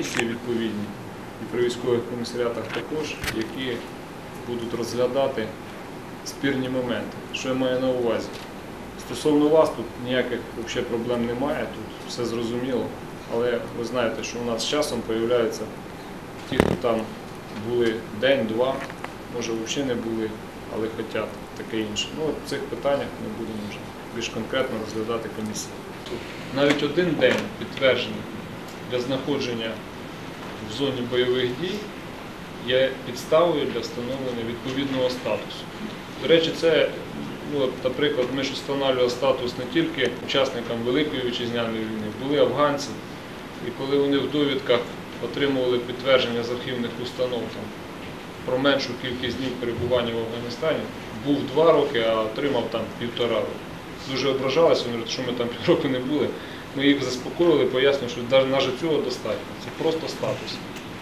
комісії відповідні і при військових комісаріатах також, які будуть розглядати спірні моменти. Що я маю на увазі? Стосовно вас тут ніяких проблем немає, тут все зрозуміло. Але ви знаєте, що у нас з часом з'являються ті, хто там були день-два, може взагалі не були, але хочуть таке інше. Ну, в цих питаннях ми будемо вже більш конкретно розглядати комісію. Навіть один день підтверджений для знаходження в зоні бойових дій є підставою для встановлення відповідного статусу. До речі, це, ну, наприклад, ми ж встановлювали статус не тільки учасникам Великої вітчизняної війни, були афганці, і коли вони в довідках отримували підтвердження з архівних установ там, про меншу кількість днів перебування в Афганістані, був два роки, а отримав там півтора року. Дуже ображалися, вони говорять, що ми там півроку не були. Ми їх заспокоїли, пояснюємо, що навіть цього достатньо. Це просто статус.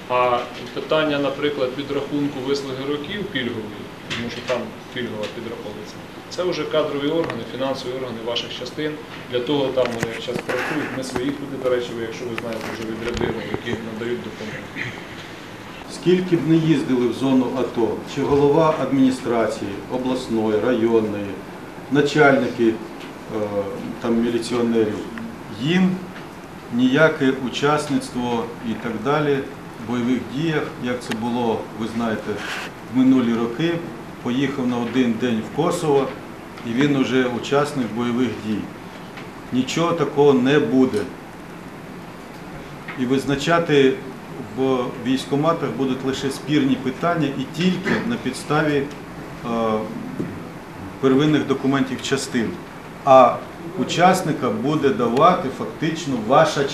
А питання, наприклад, підрахунку вислуги років пільгової, тому що там пільгова підраховується, це вже кадрові органи, фінансові органи ваших частин. Для того там вони зараз працюють. Ми своїх люди, до речі, ви, якщо ви знаєте, вже відрядили, які надають допомогу. Скільки б не їздили в зону АТО, чи голова адміністрації обласної, районної, начальники е, там, міліціонерів, їм ніяке учасництво і так далі в бойових діях, як це було, ви знаєте, в минулі роки, поїхав на один день в Косово і він уже учасник бойових дій. Нічого такого не буде. І визначати в військкоматах будуть лише спірні питання і тільки на підставі е, первинних документів частин. А учасника буде давати фактично ваша